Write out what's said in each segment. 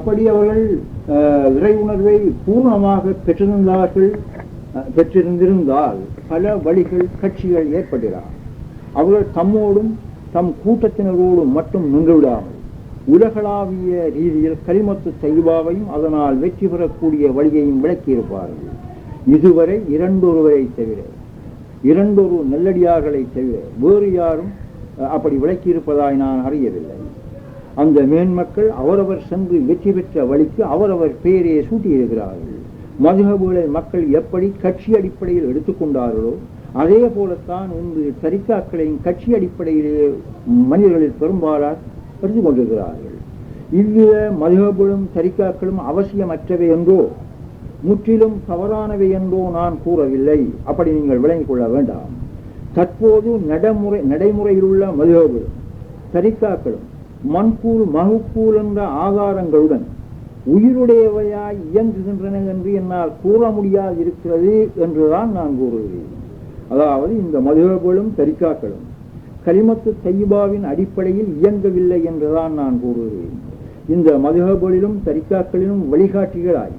அப்படி அவர்கள் விரை இறை உணர்வை பூர்ணமாக பெற்றிருந்தார்கள் பெற்றிருந்திருந்தால் பல வழிகள் கட்சிகள் ஏற்படுகிறார் அவர்கள் தம்மோடும் தம் கூட்டத்தினரோடும் மட்டும் நின்றுவிடாமல் உலகளாவிய ரீதியில் கரிமத்து செய்வாவையும் அதனால் வெற்றி பெறக்கூடிய வழியையும் விளக்கியிருப்பார்கள். இதுவரை இரண்டொருவரை தவிர இரண்டொரு நல்லடியார்களை தவிர வேறு யாரும் அஹ், அப்படி விளக்கியிருப்பதாய் நான் அறியவில்லை. அந்த மேன்மக்கள் அவரவர் சென்று வெற்றி பெற்ற வழிக்கு அவரவர் பெயரை சூட்டியிருக்கிறார்கள். மதுகபுகளை மக்கள் எப்படி கட்சி அடிப்படையில் எடுத்துக்கொண்டார்களோ அதே போலத்தான் இன்று தரிக்காக்களையும் கட்சி அடிப்படையிலே மனிதர்களில் பெரும்பாலார் எடுத்துக்கொண்டிருக்கிறார்கள் இவ்வித மதுகபுகளும் தரிக்காக்களும் அவசியமற்றவை என்றோ முற்றிலும் தவறானவை என்றோ நான் கூறவில்லை. அப்படி நீங்கள் விளங்கிக் கொள்ள வேண்டாம். தற்போது நடைமுறை நடைமுறையில் உள்ள மதுகபுகளும் தரிக்காக்களும் மண்கூல் மகுக்கூல் என்ற ஆதாரங்களுடன் உயிருடையவையாய் இயங்குகின்றன என்று என்னால் கூற முடியாது இருக்கிறது என்றுதான் நான் கூறுகிறேன். அதாவது இந்த மதுகபுகளும் தரிக்காக்களும் கலிமத்து தைபாவின் அடிப்படையில் இயங்கவில்லை என்றுதான் நான் கூறுகிறேன். இந்த மதுகபுகளிலும் தரிக்காக்களிலும் வழிகாட்டிகளாய்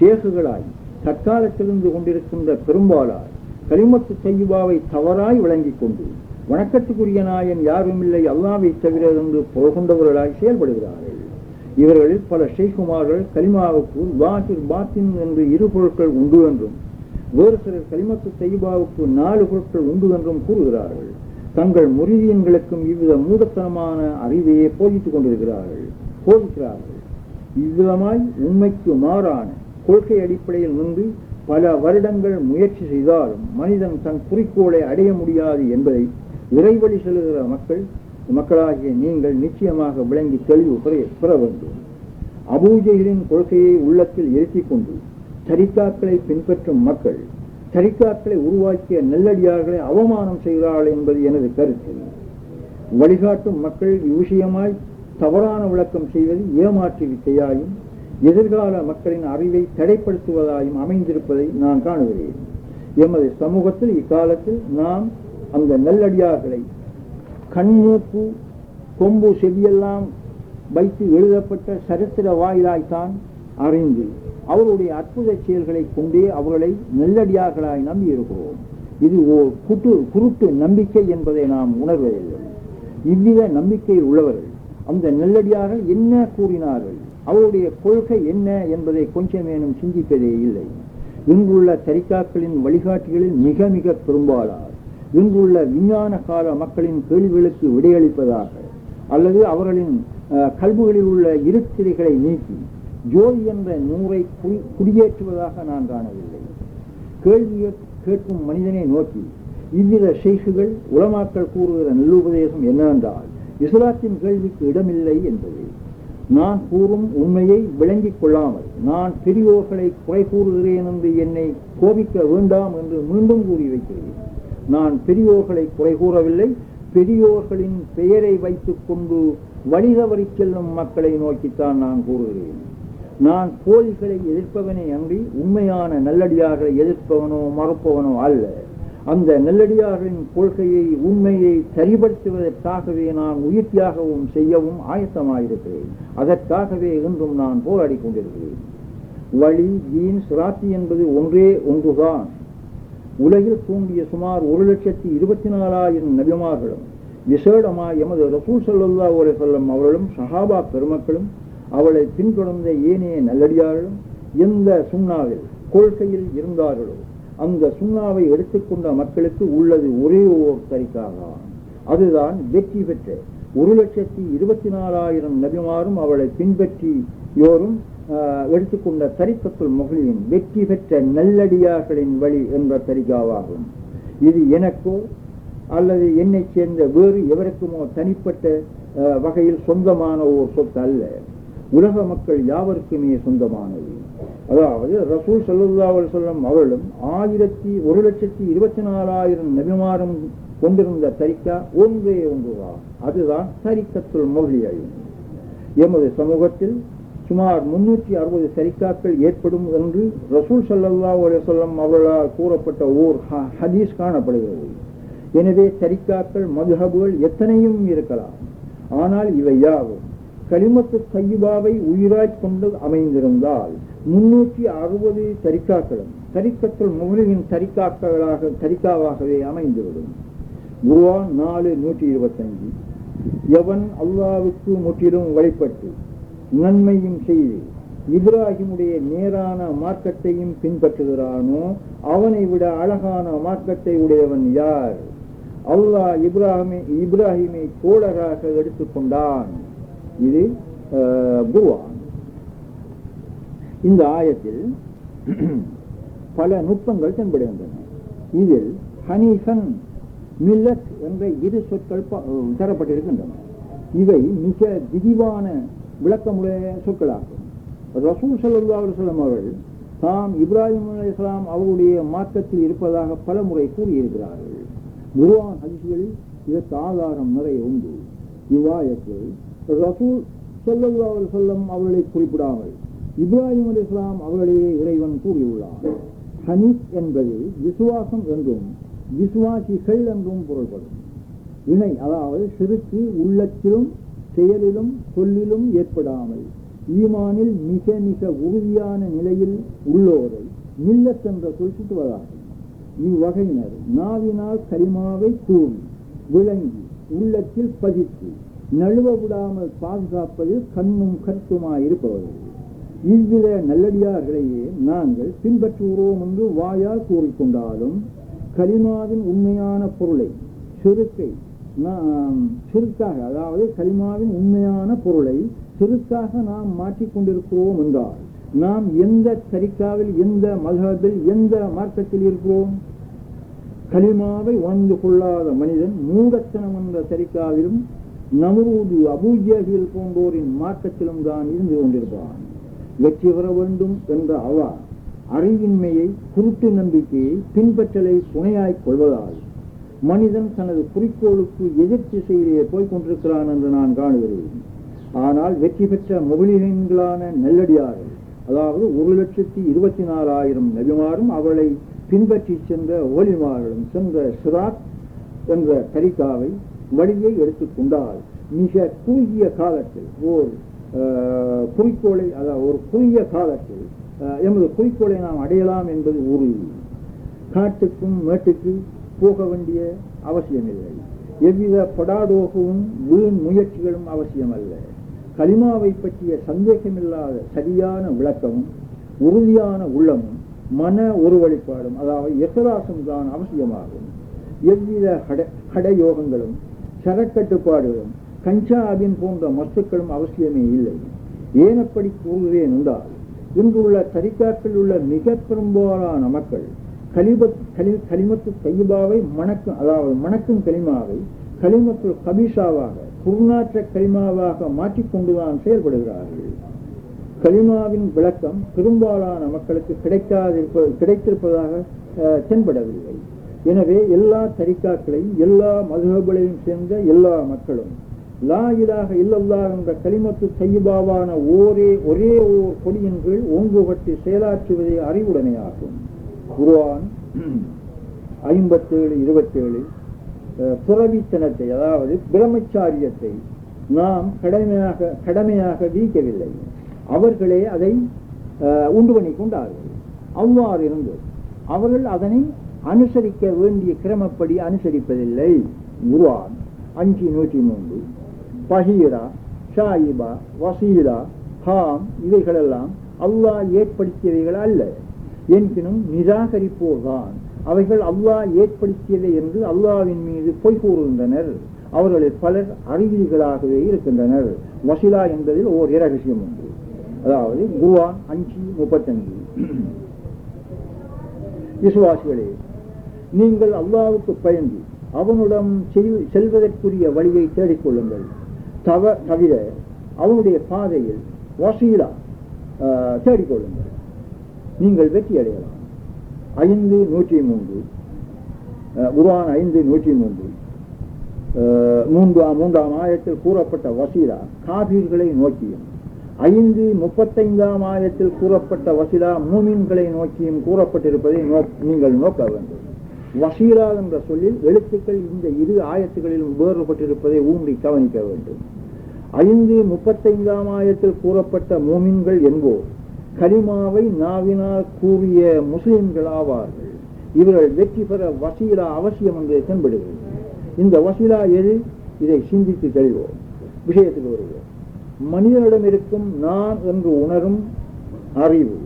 ஷேகுகளாய் தற்காலத்திலிருந்து கொண்டிருக்கின்ற பெரும்பாலார் கலிமத்து தையிபாவை தவறாய் விளங்கிக் கொண்டு வணக்கத்துக்குரிய நாயன் யாருமில்லை அல்லாவை தவிர என்று புறகொண்டவர்களாய் செயல்படுகிறார்கள். இவர்களில் பல ஷெய்குமார்கள் கலிமாவுக்கு வாசிர் பாத்தின் என்று இரு பொருட்கள் உண்டு என்றும் வேறு சிலர் கலிமத்து தைபாவுக்கு நாலு பொருட்கள் உண்டு என்றும் கூறுகிறார்கள். தங்கள் முறியன்களுக்கும் இவ்வித மூடத்தனமான அறிவையே போதித்துக் கொண்டிருக்கிறார்கள். போதிக்கிறார்கள். இவ்விதமாய் உண்மைக்கு மாறான கொள்கை அடிப்படையில் நின்று பல வருடங்கள் முயற்சி செய்தாலும் மனிதன் தன் குறிக்கோளை அடைய முடியாது என்பதை இறைவழி செல்கிற மக்கள் மக்களாகிய நீங்கள் நிச்சயமாக விளங்கி தெளிவு பெற- வேண்டும். அபூஜைகளின் கொள்கையை உள்ளத்தில் இருத்திக் கொண்டு சரித்தாக்களை பின்பற்றும் மக்கள் சரித்தாக்களை உருவாக்கிய நெல்லடியார்களை அவமானம் செய்கிறார்கள் என்பது எனது கருத்து. வழிகாட்டும் மக்கள் இவ்விஷயமாய் தவறான விளக்கம் செய்வது ஏமாற்றி வித்தையாயும் எதிர்கால மக்களின் அறிவை தடைப்படுத்துவதாயும் அமைந்திருப்பதை நான் காணுகிறேன். எமது சமூகத்தில் இக்காலத்தில் நாம் அந்த நெல்லடியார்களை கண்மூக்கு கொம்பு செவியெல்லாம் வைத்து எழுதப்பட்ட சரித்திர வாயிலாய்த்தான் அறிந்து அவருடைய அற்புத செயல்களை கொண்டே அவர்களை நெல்லடியார்களாய் நம்பியிருக்கிறோம். இது ஓர் குட்டு குருட்டு நம்பிக்கை என்பதை நாம் உணர்வதில்லை. இவ்வித நம்பிக்கையில் உள்ளவர்கள் அந்த நெல்லடியார்கள் என்ன கூறினார்கள்? அவருடைய கொள்கை என்ன என்பதை கொஞ்சமேனும் சிந்திப்பதே இல்லை. இங்குள்ள தரிக்காக்களின் வழிகாட்டிகளில் மிக மிக பெரும்பாலார். இன்றுள்ள விஞ்ஞான கால மக்களின் கேள்விகளுக்கு விடையளிப்பதாக அல்லது அவர்களின் கல்விகளில் உள்ள இருத்திரைகளை நீக்கி ஜோதி என்ற நூரை குடி- குடியேற்றுவதாக நான் காணவில்லை. கேள்வியை கேட்கும் மனிதனை நோக்கி இவ்வித ஷெய்குகள் உலமாக்கள் கூறுகிற நல்லுபதேசம் என்னவென்றால் இஸ்லாத்தின் கேள்விக்கு இடமில்லை என்பது. நான் கூறும் உண்மையை விளங்கிக் கொள்ளாமல் நான் பெரியோர்களை குறை கூறுகிறேன் என்று என்னை கோபிக்க வேண்டாம் என்று மீண்டும் கூறி வைக்கிறேன். நான் பெரியோர்களை குறை கூறவில்லை. பெரியோர்களின் பெயரை வைத்துக் கொண்டு வழி தவறி செல்லும் மக்களை நோக்கித்தான் நான் கூறுகிறேன். நான் கோழிகளை எதிர்ப்பவனே அன்றி உண்மையான நல்லடியார்களை எதிர்ப்பவனோ மறுப்பவனோ அல்ல. அந்த நல்லடியார்களின் கொள்கையை உண்மையை சரிபடுத்துவதற்காகவே நான் உயிர் செய்யவும் ஆயத்தமாயிருக்கிறேன். அதற்காகவே இன்றும் நான் போராடி கொண்டிருக்கிறேன். வழி ஜீன் சிராத்தி என்பது ஒன்றே ஒன்றுதான். உலகில் தூங்கிய சுமார் ஒரு லட்சத்தி இருபத்தி நாலாயிரம் நபிமார்களும் விசேடமா எமது ரசூல் சல்லா அலைஹி வஸல்லம் அவர்களும் சஹாபா பெருமக்களும் அவளை பின்தொடர்ந்த ஏனைய நல்லடியார்களும் எந்த சுண்ணாவில் கொள்கையில் இருந்தார்களோ அந்த சுண்ணாவை எடுத்துக்கொண்ட மக்களுக்கு உள்ளது ஒரே ஓர் தரிக்காதான் அதுதான் வெற்றி பெற்ற ஒரு லட்சத்தி இருபத்தி நாலாயிரம் நபிமாரும் அவளை பின்பற்றியோரும் எடுத்துக்கொண்ட தரிக்கத்துள் முகலின் வெற்றி பெற்ற நல்லடியார்களின் வழி என்ற தரிகாவாகும் இது எனக்கோ அல்லது என்னை சேர்ந்த வேறு எவருக்குமோ தனிப்பட்ட வகையில் சொந்தமான ஓர் சொத்து அல்ல. உலக மக்கள் யாவருக்குமே சொந்தமானது. அதாவது ரசூல் ஸல்லல்லாஹு சொல்லம் அவர்களும் ஆயிரத்தி ஒரு லட்சத்தி இருபத்தி நாலாயிரம் நபிமாரம் கொண்டிருந்த தரிக்கா ஒன்றே ஒன்றுதான். அதுதான் தரிக்கத்துள் மொழியாயும் எமது சமூகத்தில் சுமார் முன்னூற்றி அறுபது சரிக்காக்கள் ஏற்படும் என்று ரசூல் ஸல்லல்லாஹு அலைஹி அவர்களால் கூறப்பட்ட ஓர் ஹ- ஹதீஸ் காணப்படுகிறது. எனவே சரிக்காக்கள் மதுஹபுகள் எத்தனையும் இருக்கலாம். ஆனால் இவை யாவும்? களிமத்து கையுபாவை உயிராய் கொண்டு அமைந்திருந்தால் முன்னூற்றி அறுபது தரிக்காக்களும் தரிக்கத்துள் முகலின் தரிக்காக்களாக தரிக்காவாகவே அமைந்துவிடும். குருவான் நாலு நூற்றி இருபத்தஞ்சு எவன் அல்லாவுக்கு முற்றிலும் வழிபட்டு நன்மையும் செய்து இப்ராஹிமுடைய நேரான மார்க்கத்தையும் பின்பற்றுகிறானோ அவனை விட அழகான மார்க்கத்தை உடையவன் யார்? அல்லாஹ் இப்ராஹிமை இப்ராஹிமை தோழராக எடுத்துக்கொண்டான். இது அஹ், இந்த ஆயத்தில் பல நுட்பங்கள் தென்படுகின்றன. இதில் ஹனீஃபன் மில்லத் என்ற இரு சொற்கள் ப- தரப்பட்டிருக்கின்றன. இவை மிக விரிவான விளக்கமுடைய சொற்களாகும். ரசூல் ஸல்லல்லாஹு அலைஹி அவர்கள் தாம் இப்ராஹிம் அலைஹிஸ்ஸலாம் அவருடைய மார்க்கத்தில் இருப்பதாக பல முறை கூறியிருக்கிறார்கள். குருவான் ஹதிசுகளில் இதற்கு ஆதாரம் நிறைய உண்டு. இவ்வாயத்தில் ரசூல் ஸல்லல்லாஹு அவர் வஸல்லம் அவர்களை குறிப்பிடாமல் இப்ராஹிம் அலைஹிஸ்ஸலாம் அவர்களையே இறைவன் கூறியுள்ளார் ஹனீப் என்பது விசுவாசம் என்றும் விசுவாசிகள் என்றும் பொருள்படும். இணை அதாவது சிறுக்கு உள்ளத்திலும் செயலிலும் சொல்லிலும் ஏற்படாமல் ஈமானில் மிக மிக உறுதியான நிலையில் உள்ளோரை மில்லத் என்ற சொல் சுட்டுவதாகும் இவ்வகையினர் நாவினால் கரிமாவை கூறி விளங்கி உள்ளத்தில் பதித்து நழுவ விடாமல் பாதுகாப்பதில் கண்ணும் கருத்துமாயிருப்பவர்கள் இவ்வித நல்லடியார்களையே நாங்கள் பின்பற்றுகிறோம் என்று வாயால் கூறிக்கொண்டாலும் கரிமாவின் உண்மையான பொருளை செருக்கை சிறுக்காக அதாவது கலிமாவின் உண்மையான பொருளை சிறுக்காக நாம் மாற்றிக்கொண்டிருக்கிறோம் என்றால் நாம் எந்த தரிக்காவில் எந்த மதபில் எந்த மார்க்கத்தில் இருக்கிறோம்? கலிமாவை உணர்ந்து கொள்ளாத மனிதன் மூடத்தனம் என்ற தரிக்காவிலும் நமரூது அபூஜியர்கள் போன்றோரின் மார்க்கத்திலும் தான் இருந்து கொண்டிருப்பான். வெற்றி பெற வேண்டும் என்ற அவா அறிவின்மையை குருட்டு நம்பிக்கையை பின்பற்றலை துணையாய்க் கொள்வதால் மனிதன் தனது குறிக்கோளுக்கு எதிர் செய்தியை போய்க் கொண்டிருக்கிறான் என்று நான் காணுகிறேன். ஆனால் வெற்றி பெற்ற முகலிகங்களான நெல்லடியார்கள் அதாவது ஒரு லட்சத்தி இருபத்தி நாலாயிரம் நபிமாரும் அவளை பின்பற்றி சென்ற ஓலிமார்களும் சென்ற சிராத் என்ற தரிகாவை வழியை எடுத்துக்கொண்டால் மிக குறுகிய காலத்தில் ஓர் அஹ், குறிக்கோளை அதாவது ஒரு குறுகிய காலத்தில் அஹ், எமது குறிக்கோளை நாம் அடையலாம் என்பது உறுதி. காட்டுக்கும் மேட்டுக்கு போக வேண்டிய அவசியமில்லை. எவ்வித படாடோகவும் வீண் முயற்சிகளும் அவசியமல்ல. கலிமாவை பற்றிய சந்தேகமில்லாத சரியான விளக்கமும் உறுதியான உள்ளமும் மன ஒரு வழிபாடும் அதாவது எசராசம் தான் அவசியமாகும். எவ்வித கட கடையோகங்களும் சரக்கட்டுப்பாடுகளும் கஞ்சாபின் போன்ற மஸ்துக்களும் அவசியமே இல்லை. ஏனப்படி கூறுகிறேன் என்றால் இங்குள்ள தரிக்காக்கள் உள்ள மிக பெரும்பாலான மக்கள் கலிபத் கலி கலிமத்து கையுபாவை மணக்கும் அதாவது மணக்கும் கலிமாவை கலிமத்து கபீஷாவாக குருநாற்ற கலிமாவாக மாற்றிக்கொண்டுதான் செயல்படுகிறார்கள். கலிமாவின் விளக்கம் பெரும்பாலான மக்களுக்கு கிடைக்காதிருப்ப கிடைத்திருப்பதாக தென்படவில்லை. எனவே எல்லா தரிக்காக்களையும் எல்லா மதுகபலையும் சேர்ந்த எல்லா மக்களும் லா இல்லல்லா என்ற கலிமத்து தையபாவான ஓரே ஒரே ஓர் கொடியின் கீழ் ஓங்குபட்டு செயலாற்றுவதே அறிவுடைமையாகும். குருவான் ஐம்பத்தேழு இருபத்தேழு துறவித்தனத்தை அதாவது பிரம்மச்சாரியத்தை நாம் கடமையாக கடமையாக வீக்கவில்லை. அவர்களே அதை அஹ், உண்டு பண்ணி கொண்டார்கள். அவ்வாறு இருந்தது. அவர்கள் அதனை அனுசரிக்க வேண்டிய கிரமப்படி அனுசரிப்பதில்லை. குருவான் அஞ்சு நூற்றி மூன்று. பஹீரா ஷாயிபா வசீரா ஹாம் இவைகளெல்லாம் அல்லாஹ் ஏற்படுத்தியவைகள் அல்ல. என்கினும் நிராகரிப்போர்தான். அவைகள் அல்லாஹ் ஏற்படுத்தியது என்று அல்லாவின் மீது பொய் கூறுகின்றனர். அவர்களில் பலர் அறிவியல்களாகவே இருக்கின்றனர். வசிலா என்பதில் ஓர் இரகசியம் உண்டு. அதாவது குருவான் அஞ்சு முப்பத்தஞ்சு. விசுவாசிகளே நீங்கள் அல்லாவுக்கு பயந்து அவனுடன் செல்- செல்வதற்குரிய வழியை தேடிக்கொள்ளுங்கள் தவ தவிர அவனுடைய பாதையில் வசீலா ஆஹ், தேடிக்கொள்ளுங்கள் நீங்கள் வெற்றி அடையலாம். ஐந்து நூற்றி மூன்று. குருவான் ஐந்து நூற்றி மூன்று. மூன்றாம் மூன்றாம் ஆயத்தில் கூறப்பட்ட வசீலா காபீர்களை நோக்கியும் ஐந்து முப்பத்தைந்தாம் ஆயத்தில் கூறப்பட்ட வசீலா மூமின்களை நோக்கியும் கூறப்பட்டிருப்பதை நோக்- நீங்கள் நோக்க வேண்டும். வசீலா என்ற சொல்லில் எழுத்துக்கள் இந்த இரு ஆயத்துகளிலும் வேறுபட்டிருப்பதை ஊன்றி கவனிக்க வேண்டும். ஐந்து முப்பத்தைந்தாம் ஆயத்தில் கூறப்பட்ட மூமின்கள் என்போர் கலிமாவை நாவினால் கூறிய முஸ்லிம்கள் ஆவார்கள் இவர்கள் வெற்றி பெற வசீலா அவசியம் என்று தென்படுகிறது. இந்த வசீலா எது இதை சிந்தித்து தெளிவோம் விஷயத்துக்கு வருவோம். மனிதனிடம் இருக்கும் நான் என்று உணரும் அறிவு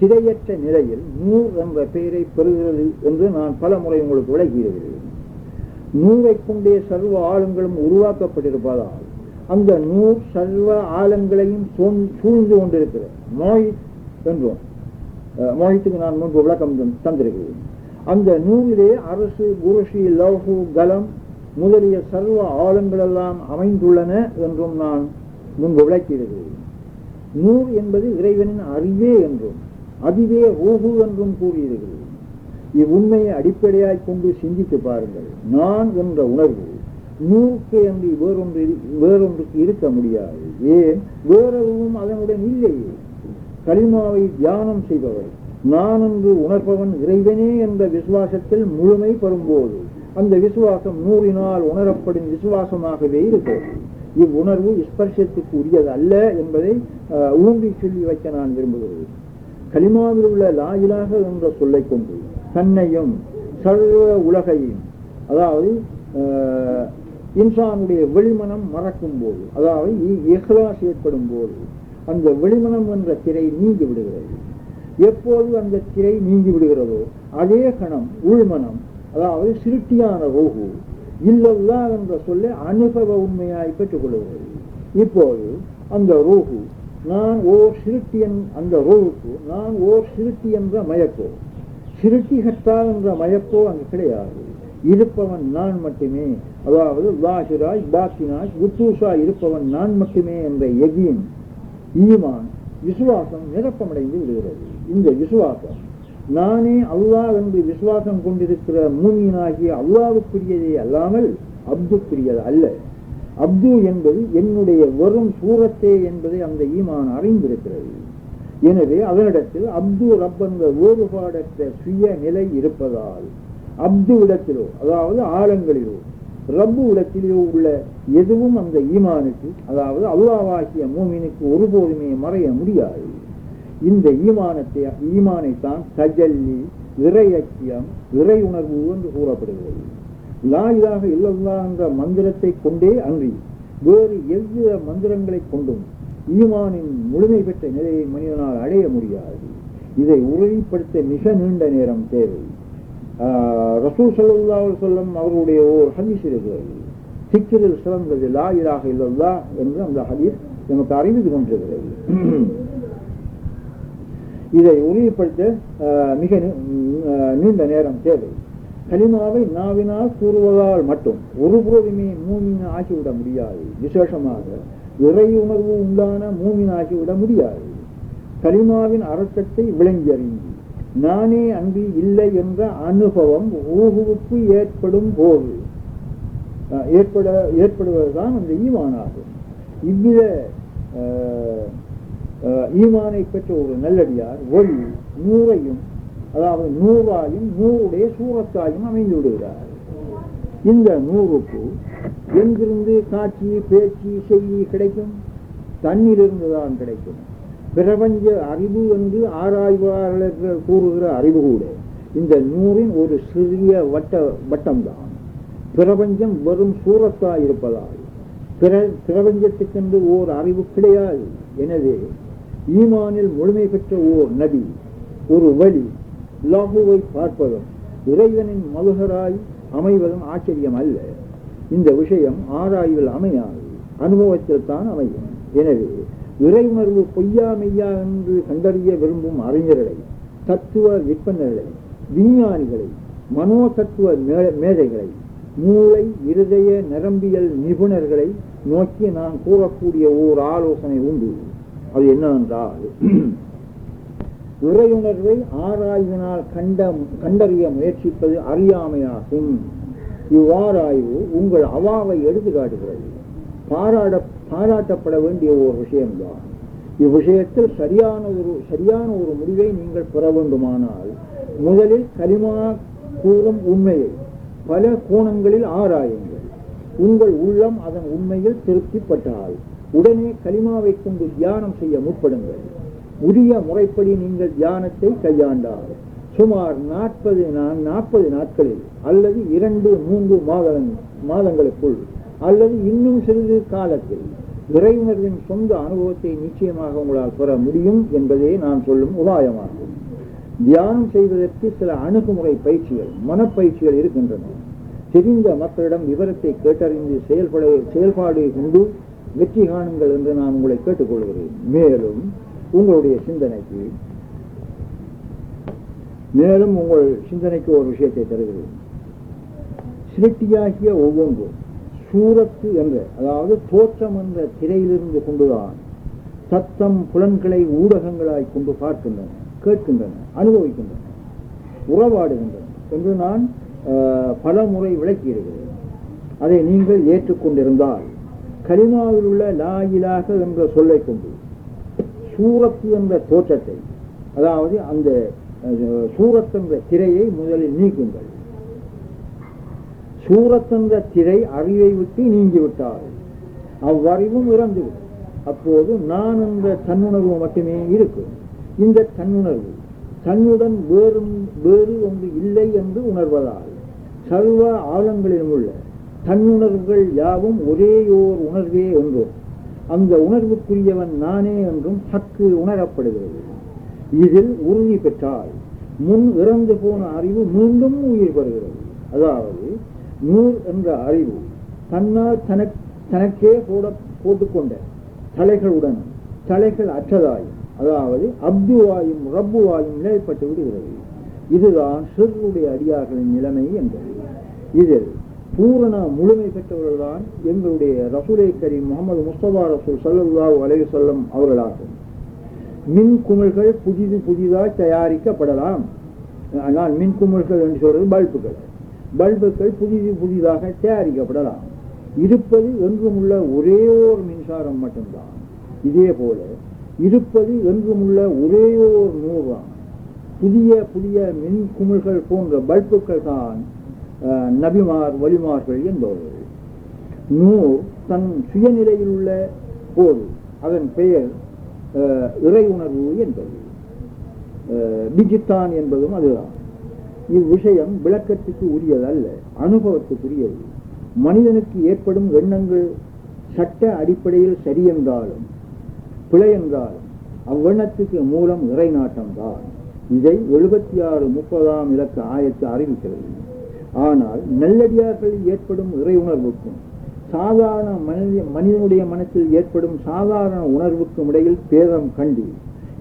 திரையற்ற நிலையில் நூர் என்ற பெயரை பெறுகிறது என்று நான் பல முறை உங்களுக்கு விளக்கியிருக்கிறேன். நூரை கொண்டே சர்வ ஆளுங்களும் உருவாக்கப்பட்டிருப்பதால் அந்த நூர் சர்வ ஆழங்களையும் சூழ்ந்து கொண்டிருக்கிற நோய் என்றோம் மோயத்துக்கு நான் முன்பு விளக்கம் தந்திருக்கிறேன். அந்த நூலிலே அரசு குருஷி லவ்ஹு கலம் முதலிய சர்வ ஆழங்களெல்லாம் அமைந்துள்ளன என்றும் நான் முன்பு விளக்கியிருக்கிறேன். நூர் என்பது இறைவனின் அறிவே என்றும் அதுவே ஊகு என்றும் கூறியிருக்கிறேன். இவ்வுண்மையை அடிப்படையாய் கொண்டு சிந்தித்து பாருங்கள். நான் என்ற உணர்வு நூறுக்கு என்று வேறொன்று வேறொன்றுக்கு இருக்க முடியாது. ஏன்? வேறெதுவும் அதனுடன் இல்லையே. களிமாவை தியானம் செய்பவர். நான் என்று உணர்பவன் இறைவனே என்ற விசுவாசத்தில் முழுமை பெறும்போது அந்த விசுவாசம் நூறினால் உணரப்படும் விசுவாசமாகவே இருக்கிறது இவ்வுணர்வு ஸ்பர்சத்துக்கு உரியது அல்ல என்பதை அஹ், ஊன்றி சொல்லி வைக்க நான் விரும்புகிறேன் களிமாவில் உள்ள லாயிலாக என்ற சொல்லை கொண்டு தன்னையும் சர்வ உலகையும் அதாவது இன்சானுடைய வெளிமனம் மறக்கும் போது அதாவது இஹ்லாஸ் ஏற்படும் போது அந்த வெளிமனம் என்ற திரை நீங்கி விடுகிறது. எப்போது அந்த திரை நீங்கி விடுகிறதோ அதே கணம் உள்மனம் அதாவது சிருட்டியான ரோகு இல்லல்லா என்ற சொல்லை அனுபவ உண்மையாய் பெற்றுக்கொள்கிறது. இப்போது அந்த ரோகு நான் ஓர் சிருட்டியன் அந்த ரோகுக்கு நான் ஓர் சிருட்டி என்ற மயக்கோ சிருட்டி கட்டால் என்ற மயக்கோ அங்கு கிடையாது. இருப்பவன் நான் மட்டுமே. அதாவது வாசிராய் பாக்கினாய் உத்தூஷா இருப்பவன் நான் மட்டுமே என்ற எகியின் ஈமான் விசுவாசம் நிரப்பமடைந்து விடுகிறது. இந்த விசுவாசம் நானே அல்லாஹ் என்று விசுவாசம் கொண்டிருக்கிற மூமியனாகிய அல்லாவுக்குரியதே அல்லாமல் அப்துக்குரியது அல்ல. அப்து என்பது என்னுடைய வரும் சூரத்தே என்பதை அந்த ஈமான் அறிந்திருக்கிறது. எனவே அதனிடத்தில் அப்து ரப் வேறுபாடற்ற சுய நிலை இருப்பதால் அப்து இடத்திலோ அதாவது ஆழங்களிலோ ரப்பு இடத்திலோ உள்ள எதுவும் அந்த ஈமானுக்கு அதாவது அல்லாவாகிய மூமினுக்கு ஒருபோதுமே மறைய முடியாது. இந்த ஈமானத்தை ஈமானைத்தான் தஜல்லி இறையக்கியம் இறை உணர்வு என்று கூறப்படுகிறது. லா இல்லல்லா என்ற மந்திரத்தை கொண்டே அன்றி வேறு எவ்வித மந்திரங்களை கொண்டும் ஈமானின் முழுமை பெற்ற நிலையை மனிதனால் அடைய முடியாது. இதை உறுதிப்படுத்த மிக நீண்ட நேரம் தேவை. ரசூல் சல்லா சொல்லம் அவர்களுடைய அவருடைய ஒரு ஹதீஸ் இருக்கிறது சிக்கிரில் சிறந்தது லா இலாக இல்லல்லா என்று அந்த ஹதீஸ் நமக்கு அறிவித்து கொண்டிருக்கிறது. இதை உறுதிப்படுத்த மிக நீண்ட நேரம் தேவை. கலிமாவை நாவினால் கூறுவதால் மட்டும் ஒருபோதுமே மூமின் ஆகிவிட முடியாது. விசேஷமாக இறை உணர்வு உண்டான மூமின் ஆகிவிட முடியாது. கலிமாவின் அர்த்தத்தை விளங்கி அறிந்து நானே அன்பு இல்லை என்ற அனுபவம் ஊகுவுக்கு ஏற்படும் போது ஏற்பட ஏற்படுவதுதான் அந்த ஈமானாகும் இவ்வித ஈமானை பெற்ற ஒரு நல்லடியார் ஒளி நூறையும் அதாவது நூறாயும் நூறுடைய சூரத்தாயும் அமைந்து விடுகிறார். இந்த நூறுக்கு எங்கிருந்து காட்சி பேச்சு செய்தி கிடைக்கும்? தன்னிலிருந்து தான் கிடைக்கும். பிரபஞ்ச அறிவு என்று ஆராய்வாளர்கள் கூறுகிற அறிவு கூட இந்த நூறின் ஒரு சிறிய வட்ட வட்டம்தான். பிரபஞ்சம் வெறும் சூரத்தாய் இருப்பதால் பிற பிரபஞ்சத்துக்கென்று ஓர் அறிவு கிடையாது. எனவே ஈமானில் முழுமை பெற்ற ஓர் நபி ஒரு வழி லாகுவை பார்ப்பதும் இறைவனின் மதுகராய் அமைவதும் ஆச்சரியம் அல்ல. இந்த விஷயம் ஆராய்வில் அமையாது அனுபவத்தில் தான் அமையும். எனவே இறை உணர்வு பொய்யா மெய்யா என்று கண்டறிய விரும்பும் அறிஞர்களை தத்துவ விற்பனர்களை விஞ்ஞானிகளை மனோ தத்துவ மேதைகளை மூளை இருதய நரம்பியல் நிபுணர்களை நோக்கி நான் கூறக்கூடிய ஓர் ஆலோசனை உண்டு. அது என்னவென்றால் உறையுணர்வை ஆராய்வினால் கண்ட கண்டறிய முயற்சிப்பது அறியாமையாகும். இவ்வாராய்வு உங்கள் அவாவை எடுத்து காட்டுகிறது பாராட பாராட்டப்பட வேண்டிய ஒரு விஷயம்தான். இவ்விஷயத்தில் சரியான ஒரு சரியான ஒரு முடிவை நீங்கள் பெற வேண்டுமானால் முதலில் கலிமா கூறும் உண்மையை பல கோணங்களில் ஆராயுங்கள். உங்கள் உள்ளம் அதன் உண்மையில் திருப்திப்பட்டால் உடனே கலிமாவை கொண்டு தியானம் செய்ய முற்படுங்கள். உரிய முறைப்படி நீங்கள் தியானத்தை கையாண்டால் சுமார் நாற்பது நாற்பது நாட்களில் அல்லது இரண்டு மூன்று மாதங்கள் மாதங்களுக்குள் அல்லது இன்னும் சிறிது காலத்தில் இறையுணர்வின் சொந்த அனுபவத்தை நிச்சயமாக உங்களால் பெற முடியும் என்பதே நான் சொல்லும் உபாயமாகும். தியானம் செய்வதற்கு சில அணுகுமுறை பயிற்சிகள் மனப்பயிற்சிகள் இருக்கின்றன. தெரிந்த மக்களிடம் விவரத்தை கேட்டறிந்து செயல்பட செயல்பாடு கொண்டு வெற்றி காணுங்கள் என்று நான் உங்களை கேட்டுக்கொள்கிறேன். மேலும் உங்களுடைய சிந்தனைக்கு மேலும் உங்கள் சிந்தனைக்கு ஒரு விஷயத்தை தருகிறேன். சிரட்டியாகிய ஒவ்வொன்றும் சூரத்து என்ற அதாவது தோற்றம் என்ற திரையிலிருந்து கொண்டுதான் சத்தம் புலன்களை ஊடகங்களாய் கொண்டு பார்க்கின்றன கேட்கின்றன அனுபவிக்கின்றன உறவாடுகின்றன என்று நான் பல முறை விளக்கியிருக்கிறேன். அதை நீங்கள் ஏற்றுக்கொண்டிருந்தால் கலிமாவில் உள்ள லாயிலாக என்ற சொல்லை கொண்டு சூரத்து என்ற தோற்றத்தை அதாவது அந்த சூரத் என்ற திரையை முதலில் நீக்குங்கள். சூரத் திரை அறிவை விட்டு நீங்கிவிட்டார். அவ்வறிவும் இறந்துவிடும். அப்போது நான் என்ற தன்னுணர்வு மட்டுமே இருக்கும் இந்த தன்னுணர்வு தன்னுடன் வேறும் வேறு ஒன்று இல்லை என்று உணர்வதால் சர்வ ஆழங்களிலும் உள்ள தன்னுணர்வுகள் யாவும் ஒரேயோர் உணர்வே என்றும் அந்த உணர்வுக்குரியவன் நானே என்றும் சற்று உணரப்படுகிறது. இதில் உறுதி பெற்றால் முன் இறந்து போன அறிவு மீண்டும் உயிர் பெறுகிறது. அதாவது நூர் என்ற அறிவு தன்னால் தனக் தனக்கே போட போட்டுக்கொண்ட தலைகளுடன் தலைகள் அற்றதாயும் அதாவது அப்துவாயும் ரப்புவாயும் நிலைப்பட்டு விடுகிறது. இதுதான் சிறுடைய அடியார்களின் நிலைமை என்பது. இதில் பூரண முழுமை பெற்றவர்கள்தான் எங்களுடைய ரசூலை கரீம் முகமது முஸ்தபா ரசூல் சல்லாஹூ அலைஹி சொல்லம் அவர்களாகும். மின் குமிழ்கள் புதிது புதிதாய் தயாரிக்கப்படலாம். நான் மின் குமிழ்கள் என்று சொல்றது பல்புகள். பல்புகள் புதிது புதிதாக தயாரிக்கப்படலாம். இருப்பது என்றுமுள்ள ஒரே ஒரு மின்சாரம் மட்டும்தான். இதே போல இருப்பது என்றுமுள்ள ஒரே ஒரு நூறான் புதிய புதிய மின் குமிழ்கள் போன்ற பல்புக்கள் தான் நபிமார் வலிமார்கள் என்பவர்கள். நூர் தன் சுயநிலையில் உள்ள போது அதன் பெயர் இறை உணர்வு என்பது. பிஜித்தான் என்பதும் அதுதான். இவ்விஷயம் விளக்கத்துக்கு உரியதல்ல அனுபவத்துக்குரியது. மனிதனுக்கு ஏற்படும் எண்ணங்கள் சட்ட அடிப்படையில் சரியென்றாலும் பிழை என்றாலும் அவ்வெண்ணத்துக்கு மூலம் இறைநாட்டம்தான். இதை எழுபத்தி ஆறு முப்பதாம் இலக்க ஆயத்து அறிவிக்கிறது. ஆனால் நல்லடியார்களில் ஏற்படும் இறை உணர்வுக்கும் சாதாரண மனித மனிதனுடைய மனத்தில் ஏற்படும் சாதாரண உணர்வுக்கும் இடையில் பேதம் கண்டு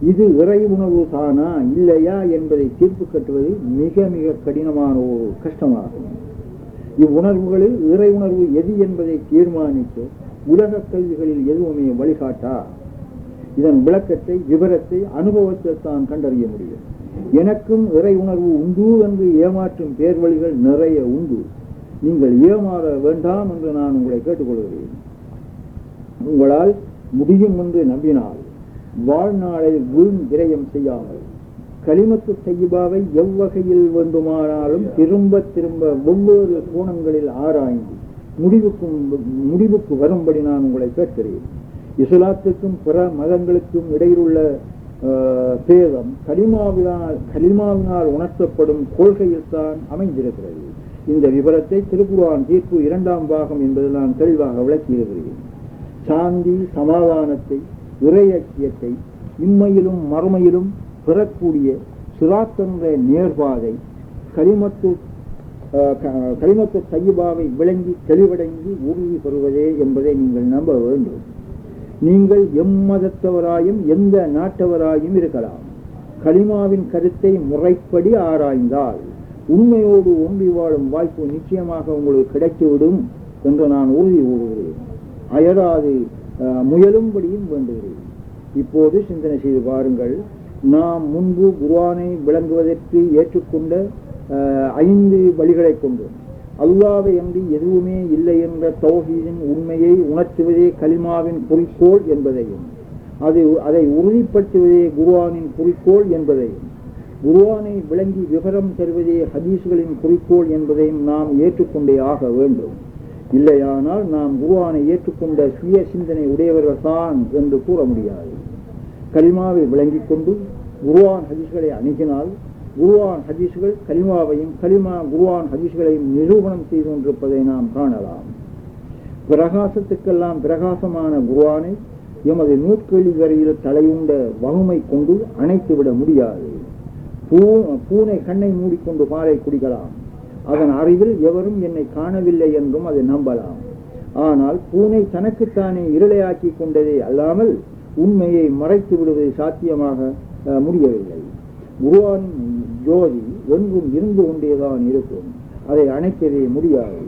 இது இறை உணர்வு தானா இல்லையா என்பதை தீர்ப்பு கட்டுவது மிக மிக கடினமான ஒரு கஷ்டமாகும். இவ்வுணர்வுகளில் இறை உணர்வு எது என்பதை தீர்மானித்து உலக கல்விகளில் எதுவுமே வழிகாட்டா? இதன் விளக்கத்தை விவரத்தை அனுபவத்தில் தான் கண்டறிய முடியும். எனக்கும் இறை உணர்வு உண்டு என்று ஏமாற்றும் பேர் வழிகள் நிறைய உண்டு. நீங்கள் ஏமாற வேண்டாம் என்று நான் உங்களை கேட்டுக்கொள்கிறேன். உங்களால் முடியும் என்று நம்பினால் வாழ்நாளை வீண் விரயம் செய்யாமல் களிமத்து செய்யுபாவை எவ்வகையில் வேண்டுமானாலும் திரும்ப திரும்ப ஒவ்வொரு கோணங்களில் ஆராய்ந்து முடிவுக்கும் முடிவுக்கு வரும்படி நான் உங்களை கேட்கிறேன். இஸ்லாத்துக்கும் பிற மதங்களுக்கும் இடையிலுள்ள பேதம் கலிமாவினால் கலிமாவினால் உணர்த்தப்படும் கொள்கையில் தான் அமைந்திருக்கிறது. இந்த விவரத்தை திருக்குறான் தீர்ப்பு இரண்டாம் பாகம் என்பது நான் தெளிவாக விளக்கியிருக்கிறேன். சாந்தி சமாதானத்தை இறையக்கியத்தை இம்மையிலும் மறுமையிலும் பெறக்கூடிய சிராத்தென்ற நேர்பாதை கலிமத்து களிமத்து தையபாவை விளங்கி தெளிவடைந்து உறுதி பெறுவதே என்பதை நீங்கள் நம்ப வேண்டும். நீங்கள் எம்மதத்தவராயும் எந்த நாட்டவராயும் இருக்கலாம். கலிமாவின் கருத்தை முறைப்படி ஆராய்ந்தால் உண்மையோடு ஒன்றி வாழும் வாய்ப்பு நிச்சயமாக உங்களுக்கு கிடைத்துவிடும் என்று நான் உறுதி கூறுகிறேன். அயராது முயலும்படியும் வேண்டுகிறேன். இப்போது சிந்தனை செய்து பாருங்கள். நாம் முன்பு குருவானை விளங்குவதற்கு ஏற்றுக்கொண்ட ஐந்து வழிகளை கொண்டு அல்லாவை அன்றி எதுவுமே இல்லை என்ற தௌஹீதின் உண்மையை உணர்த்துவதே கலிமாவின் குறிக்கோள் என்பதையும் அது அதை உறுதிப்படுத்துவதே குருவானின் குறிக்கோள் என்பதையும் குருவானை விளங்கி விவரம் தருவதே ஹதீஸ்களின் குறிக்கோள் என்பதையும் நாம் ஏற்றுக்கொண்டே ஆக வேண்டும். இல்லையானால் நாம் குருவானை ஏற்றுக்கொண்ட சுய சிந்தனை உடையவர்கள் தான் என்று கூற முடியாது. கலிமாவை விளங்கிக் கொண்டு குருவான் ஹதீஸ்களை அணுகினால் குருவான் ஹதீஸ்கள் கலிமாவையும் கலிமா குருவான் ஹதீஸ்களையும் நிரூபணம் செய்து கொண்டிருப்பதை நாம் காணலாம். பிரகாசத்துக்கெல்லாம் பிரகாசமான குருவானை எமது நூற்கேள்வி வரையில் தலையுண்ட வகுமை கொண்டு அணைத்துவிட முடியாது. பூ பூனை கண்ணை மூடிக்கொண்டு பாலை குடிக்கலாம். அதன் அறிவில் எவரும் என்னை காணவில்லை என்றும் அதை நம்பலாம். ஆனால் பூனை தனக்குத்தானே இருளையாக்கி கொண்டதே அல்லாமல் உண்மையை மறைத்து விடுவது சாத்தியமாக முடியவில்லை. உருவான் ஜோதி எங்கும் இருந்து கொண்டேதான் இருக்கும். அதை அணைக்கவே முடியாது.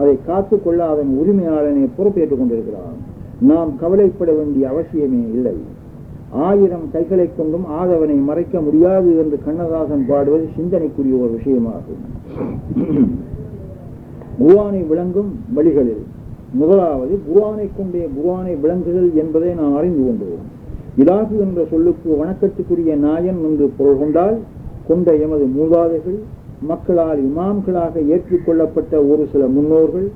அதை காத்து கொள்ள அதன் உரிமையாளனை பொறுப்பேற்றுக் கொண்டிருக்கிறான். நாம் கவலைப்பட வேண்டிய அவசியமே இல்லை. ஆயிரம் கைகளைக் கொண்டும் ஆதவனை மறைக்க முடியாது என்று கண்ணதாசன் பாடுவது சிந்தனைக்குரிய ஒரு விஷயமாகும். குருவானை விளங்கும் வழிகளில். முதலாவது குருவானை கொண்டே குருவானை விளங்குதல் என்பதை நாம் அறிந்து கொண்டோம். இலாகு என்ற சொல்லுக்கு வணக்கத்துக்குரிய நாயன் என்று பொருள் கொண்டால் கொண்ட எமது மூதாதைகள் மக்களால் இமாம்களாக ஏற்றுக்கொள்ளப்பட்ட ஒரு சில முன்னோர்கள்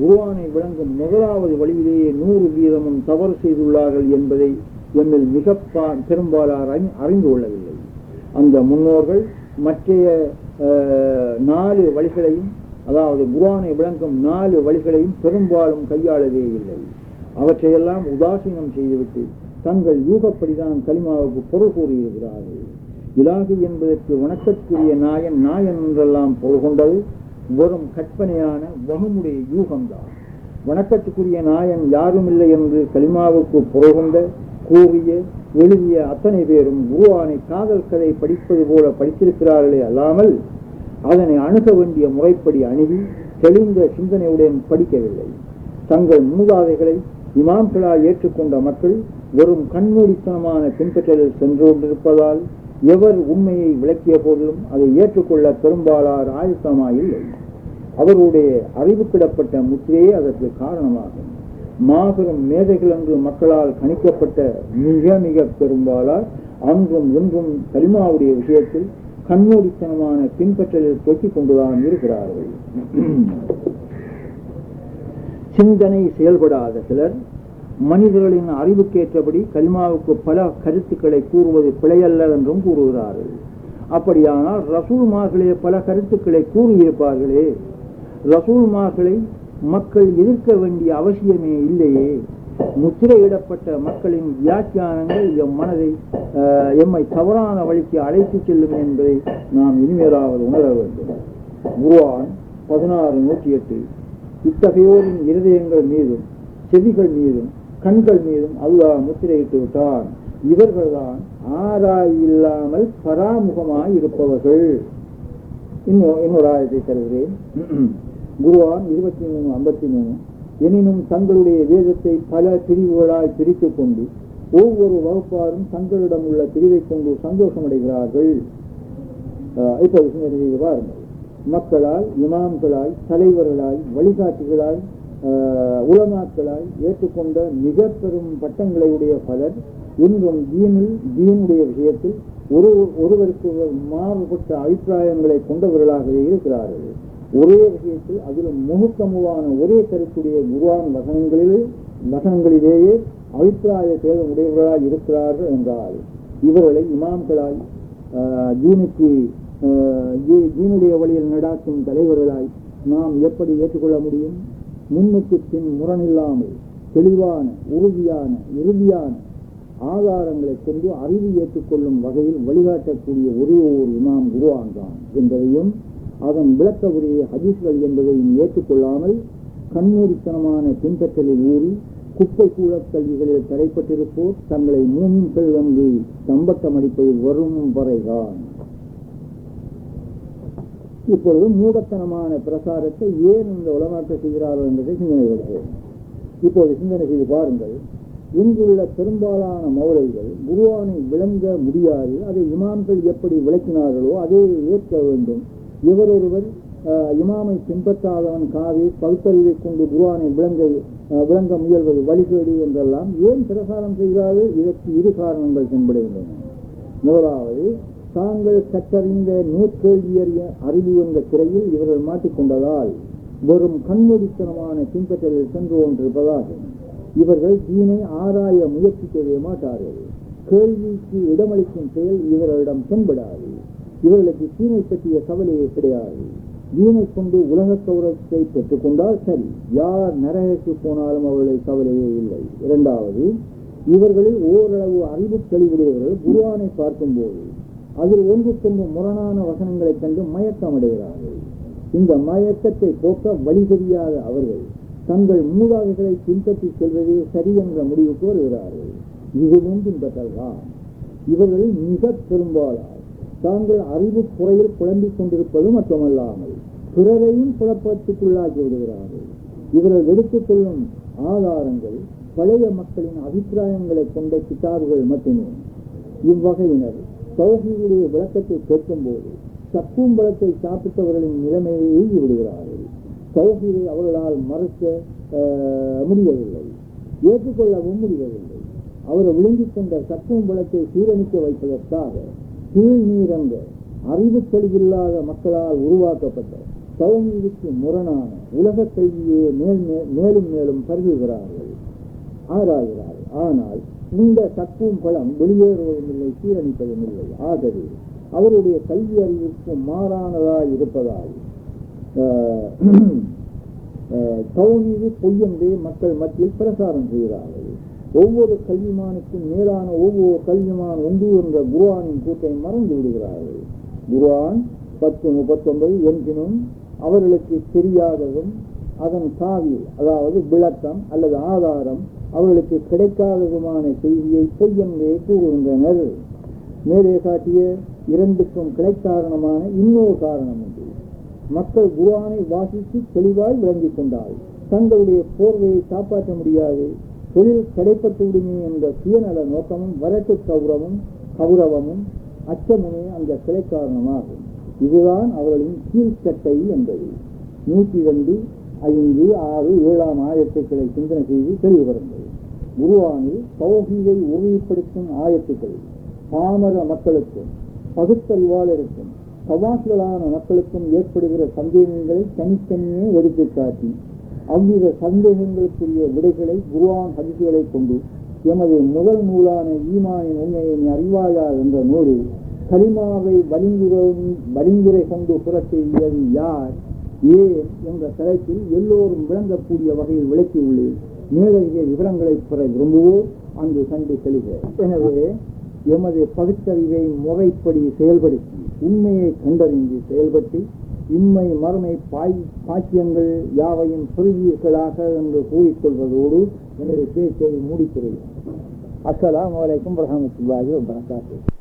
குருவானை விளங்கும் முதலாவது வழியிலேயே நூறு வீதமும் தவறு செய்துள்ளார்கள் என்பதை எம்மில் மிக பெரும்பாலார் அறிந்து கொள்ளவில்லை. அந்த முன்னோர்கள் மற்றைய நாலு வழிகளையும் அதாவது குர்ஆனை விளங்கும் நாலு வழிகளையும் பெரும்பாலும் கையாளவே இல்லை. அவற்றையெல்லாம் உதாசீனம் செய்துவிட்டு தங்கள் யூகப்படிதான் கலிமாவுக்கு பொருள் கூறியிருக்கிறார்கள். இலாகு என்பதற்கு வணக்கத்துக்குரிய நாயன் நாயன் என்றெல்லாம் பொருள் கொண்டது வெறும் கற்பனையான வகுமுடைய யூகம்தான். வணக்கத்துக்குரிய நாயன் யாரும் இல்லை என்று கலிமாவுக்கு பொருள் கொண்ட கூறிய எழுதிய அத்தனை பேரும் குருவானை காதல் கதை படிப்பது போல படித்திருக்கிறார்களே அல்லாமல் அதனை அணுக வேண்டிய முறைப்படி அணுகி தெளிந்த சிந்தனையுடன் படிக்கவில்லை. தங்கள் மூதாதைகளை இமாம்களால் ஏற்றுக்கொண்ட மக்கள் வெறும் கண்மூடித்தனமான பின்பற்றலில் சென்று கொண்டிருப்பதால் எவர் உண்மையை விளக்கிய போதிலும் அதை ஏற்றுக்கொள்ள பெரும்பாலார் ஆயத்தமாயில்லை. அவருடைய அறிவுக்கிடப்பட்ட முத்திரையே அதற்கு காரணமாகும். மாபெரும் மேதைகள் என்று மக்களால் கணிக்கப்பட்ட மிக மிக பெரும்பாலார் அன்றும் இன்றும் கலிமாவுடைய விஷயத்தில் கண்மூடித்தனமான பின்பற்றலில் தொக்கிக் கொண்டுதான் இருக்கிறார்கள். சிந்தனை செயல்படாத சிலர் மனிதர்களின் அறிவுக்கேற்றபடி கலிமாவுக்கு பல கருத்துக்களை கூறுவது பிழையல்ல என்றும் கூறுகிறார்கள். அப்படியானால் ரசூல்மார்களே பல கருத்துக்களை கூறியிருப்பார்களே. ரசூல்மார்களை மக்கள் எதிர்க்க வேண்டிய அவசியமே இல்லையே. முத்திரையிடப்பட்ட மக்களின் வியாக்கியானங்கள் எம் மனதை எம்மை தவறான வழிக்கு அழைத்துச் செல்லும் என்பதை நாம் இனிமேலாவது உணர வேண்டும். குருவான் பதினாறு நூற்றி எட்டு இத்தகையோரின் இருதயங்கள் மீதும் செவிகள் மீதும் கண்கள் மீதும் அல்லாஹ் முத்திரையிட்டு விட்டான். இவர்கள்தான் ஆராயில்லாமல் பராமுகமாய் இருப்பவர்கள். இன்னும் இன்னொரு ஆயத்தை தருகிறேன். குருவான் இருபத்தி மூணு ஐம்பத்தி மூணு எனினும் தங்களுடைய வேதத்தை பல பிரிவுகளாய் பிரித்து கொண்டு ஒவ்வொரு வகுப்பாரும் தங்களிடம் உள்ள பிரிவை கொண்டு சந்தோஷமடைகிறார்கள். ஆஹ் இப்போது சிந்தனை பாருங்கள். மக்களால் இமாம்களால் தலைவர்களாய் வழிகாட்டிகளால் உலமாக்களால் ஏற்றுக்கொண்ட மிக பெரும் பட்டங்களை உடைய பலர் இன்றும் தீனில் தீனுடைய விஷயத்தில் ஒரு ஒருவருக்கு மாறுபட்ட அபிப்பிராயங்களை கொண்டவர்களாகவே இருக்கிறார்கள். ஒரே விஷயத்தில் அதிலும் முகக்கமுவான ஒரே கருத்துடைய குருவான் வசனங்களிலே வசனங்களிலேயே அபிப்பிராய தேதம் உடையவர்களாக இருக்கிறார்கள் என்றால் இவர்களை இமாம்களாய் ஜீனுக்கு ஜீனுடைய வழியில் நடாக்கும் தலைவர்களாய் நாம் எப்படி ஏற்றுக்கொள்ள முடியும்? முன்னுக்கு பின் முரணில்லாமல் தெளிவான உறுதியான இறுதியான ஆதாரங்களை கொண்டு அறிவு ஏற்றுக்கொள்ளும் வகையில் வழிகாட்டக்கூடிய ஒரே ஒரு இமாம் குருவான் தான் என்பதையும் அதன் விளக்க உரிய ஹதீஸ்கள் என்பதையும் ஏற்றுக்கொள்ளாமல் கண்ணூரித்தனமான பின்பற்றலில் ஊறி குப்பை கூட கல்விகளில் தடைப்பட்டிருப்போர் தங்களை மூமின்கள் வந்து தம்பட்டம் அடிப்பது வரும் வரைதான். இப்பொழுது மூடத்தனமான பிரசாரத்தை ஏன் இந்த உலமாக்க செய்கிறார்கள் என்பதை சிந்தனை வருகிறேன் இப்போது சிந்தனை செய்து பாருங்கள். இங்குள்ள பெரும்பாலான மௌலைகள் குருவானை விளங்க முடியாது அதை இமாம்கள் எப்படி விளக்கினார்களோ அதை ஏற்க வேண்டும். இவரொருவர் ஒருவர் இமாமை பின்பற்றாதவன் காவி பகுத்தறிவை கொண்டு குருவானை விளங்க விளங்க முயல்வது வழிகேடு என்றெல்லாம் ஏன் பிரசாரம் செய்கிறார்கள்? இதற்கு இரு காரணங்கள் தென்படுகின்றன. முதலாவது தாங்கள் கற்றறிந்த நூற்கேள்வியறிய அறிவு என்ற திரையில் இவர்கள் மாட்டிக்கொண்டதால் வெறும் கண்மூடித்தனமான பின்பற்றலில் சென்று கொண்டிருப்பதாக. இவர்கள் தீனை ஆராய முயற்சிக்கவே மாட்டார்கள். கேள்விக்கு இடமளிக்கும் செயல் இவர்களிடம் தென்படாது. இவர்களுக்கு தீமை பற்றிய கவலையே கிடையாது. தீனை கொண்டு உலக கௌரவத்தை பெற்றுக்கொண்டால் சரி. யார் நரகக்கு போனாலும் அவர்களுடைய கவலையே இல்லை. இரண்டாவது இவர்களில் ஓரளவு அறிவு தெளிவுடையவர்கள் குருவானை பார்க்கும்போது அதில் ஒன்றுக்கொன்று முரணான வசனங்களைக் கண்டு மயக்கமடைகிறார்கள். இந்த மயக்கத்தை போக்க வழி தெரியாத அவர்கள் தங்கள் மூதாதைகளை பின்பற்றி செல்வதே சரி என்ற முடிவுக்கு வருகிறார்கள். இதுவும் பின்பற்றல்தான் இவர்களில் மிக பெரும்பாலான தாங்கள் அறிவு குறையில் குழம்பிக் கொண்டிருப்பது மட்டுமல்லாமல் பிறரையும் குழப்பத்துக்குள்ளாக்கி விடுகிறார்கள் இவர்கள் எடுத்துக்கொள்ளும் ஆதாரங்கள் பழைய மக்களின் அபிப்பிராயங்களை கொண்ட கிதாபுகள் மட்டுமே. இவ்வகையினர் தௌஹீதுடைய விளக்கத்தை கேட்கும்போது சக்கூம்பழத்தை சாப்பிட்டவர்களின் நிலைமையை எழுதி விடுகிறார்கள். தௌஹீதை அவர்களால் மறுக்க முடியவில்லை. ஏற்றுக்கொள்ளவும் முடியவில்லை. அவர் விழுங்கிக் கொண்ட சக்கூம்பழத்தை சீரணிக்க வைப்பதற்காக கீழ் நீரங்க அறிவு தெளிவில்லாத மக்களால் உருவாக்கப்பட்ட சௌமீதிக்கு முரணான உலக கல்வியை மேல் மேலும் மேலும் கருதுகிறார்கள் ஆராய்கிறார்கள். ஆனால் இந்த சத்துவம் பலம் வெளியேறுவதும் இல்லை சீரணிப்பதும் இல்லை ஆகவே அவருடைய கல்வி அறிவிற்கு மாறானதாய் இருப்பதால் ஆஹ், ஆஹ், பொய்யென்றே மக்கள் மத்தியில் பிரசாரம் செய்கிறார்கள். ஒவ்வொரு கல்விமானுக்கும் மேலான ஒவ்வொரு கல்விமான் ஒன்று என்ற குருவானின் கூட்டை மறந்து விடுகிறார்கள். குருவான் பத்து முப்பத்தொன்பது என்றினும் அவர்களுக்கு தெரியாததும் அதன் காவி அதாவது விளக்கம் அல்லது ஆதாரம் அவர்களுக்கு கிடைக்காததுமான செய்தியை பொய்யென்றே கூறுகின்றனர். மேலே காட்டிய இரண்டுக்கும் கிடைக்காரணமான இன்னொரு காரணம் உண்டு. மக்கள் குருவானை வாசித்து தெளிவாய் விளங்கிக் கொண்டால் தங்களுடைய போர்வையை காப்பாற்ற முடியாது. தொழில் கிடைப்பட்டுவிடுமே என்ற சுயநல நோக்கமும் வரட்டு கௌரவமும் கௌரவமும் அச்சமுமே அந்த சிலை காரணமாகும். இதுதான் அவர்களின் கீழ்ச்சட்டை என்பது. நூற்றி ரெண்டு ஐந்து ஆறு ஏழாம் ஆயத்துக்களை சிந்தனை செய்து தெளிவுபடுங்கள் குருவானில் தௌஹீதை உறுதிப்படுத்தும் ஆயத்துக்கள் பாமர மக்களுக்கும் பகுத்தறிவாளருக்கும் சவாசிகளான மக்களுக்கும் ஏற்படுகிற சந்தேகங்களை தனித்தனியே எடுத்துக் காட்டி அவ்வித சந்தேகங்களுக்குரிய விடைகளை குருவான் ஹதிசுகளை கொண்டு எமது முதல் நூலான ஈமானின் உண்மையை நீ அறிவாயா என்ற நூலில் கலிமாவை வலிந்துரை வலிந்துரை கொண்டு புரட்டியது யார்? ஏன்? என்ற தலைப்பில் எல்லோரும் விளங்கக்கூடிய வகையில் விளக்கியுள்ளேன். மேலதிக விவரங்களை பெற விரும்புவோர் அங்கு கண்டு செல்கிறேன். எனவே எமது பகுத்தறிவை முறைப்படி செயல்படுத்தி உண்மையை கண்டறிந்து செயல்பட்டு இம்மை மறுமை பாய் பாக்கியங்கள் யாவையும் பெறுவீர்களாக என்று கூறிக்கொள்வதோடு எனது பேச்சை மூடிக்கிறேன். அஸ்லாம் வலைக்கும் வரஹ்மத்துல்லாஹி வபரகாத்துஹு.